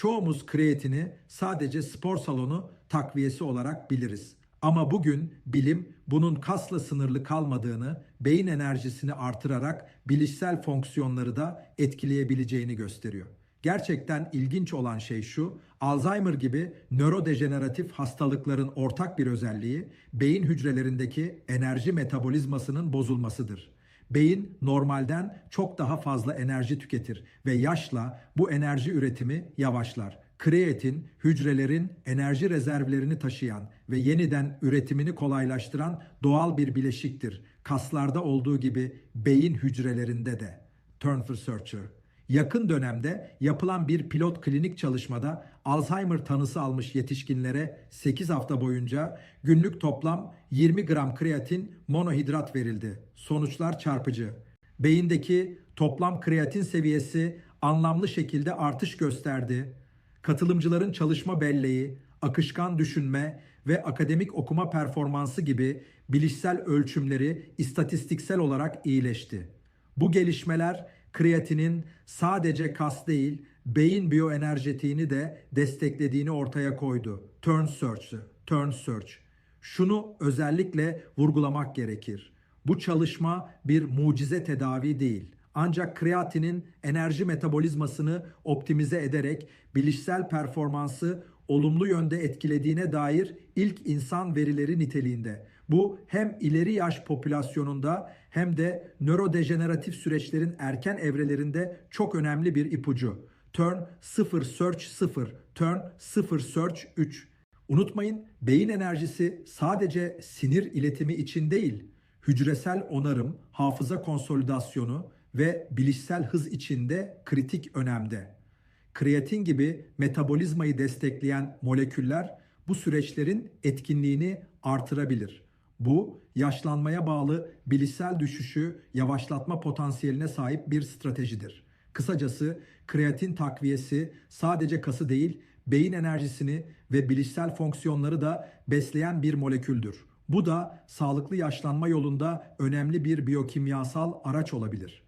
Çoğumuz kreatini sadece spor salonu takviyesi olarak biliriz. Ama bugün bilim bunun kasla sınırlı kalmadığını, beyin enerjisini artırarak bilişsel fonksiyonları da etkileyebileceğini gösteriyor. Gerçekten ilginç olan şey şu, Alzheimer gibi nörodejeneratif hastalıkların ortak bir özelliği beyin hücrelerindeki enerji metabolizmasının bozulmasıdır. Beyin normalden çok daha fazla enerji tüketir ve yaşla bu enerji üretimi yavaşlar. Kreatin hücrelerin enerji rezervlerini taşıyan ve yeniden üretimini kolaylaştıran doğal bir bileşiktir. Kaslarda olduğu gibi beyin hücrelerinde de. Turn for Searcher Yakın dönemde yapılan bir pilot klinik çalışmada Alzheimer tanısı almış yetişkinlere 8 hafta boyunca günlük toplam 20 gram kreatin monohidrat verildi. Sonuçlar çarpıcı. Beyindeki toplam kreatin seviyesi anlamlı şekilde artış gösterdi. Katılımcıların çalışma belleği, akışkan düşünme ve akademik okuma performansı gibi bilişsel ölçümleri istatistiksel olarak iyileşti. Bu gelişmeler kreatinin sadece kas değil, beyin biyoenerjetiğini de desteklediğini ortaya koydu. Turn Search, Turn Search. Şunu özellikle vurgulamak gerekir. Bu çalışma bir mucize tedavi değil. Ancak kreatinin enerji metabolizmasını optimize ederek bilişsel performansı olumlu yönde etkilediğine dair ilk insan verileri niteliğinde. Bu hem ileri yaş popülasyonunda hem de nörodejeneratif süreçlerin erken evrelerinde çok önemli bir ipucu. Turn 0 Search 0, Turn 0 Search 3. Unutmayın beyin enerjisi sadece sinir iletimi için değil, hücresel onarım, hafıza konsolidasyonu ve bilişsel hız içinde kritik önemde. Kreatin gibi metabolizmayı destekleyen moleküller bu süreçlerin etkinliğini artırabilir. Bu yaşlanmaya bağlı bilişsel düşüşü yavaşlatma potansiyeline sahip bir stratejidir. Kısacası kreatin takviyesi sadece kası değil, beyin enerjisini ve bilişsel fonksiyonları da besleyen bir moleküldür. Bu da sağlıklı yaşlanma yolunda önemli bir biyokimyasal araç olabilir.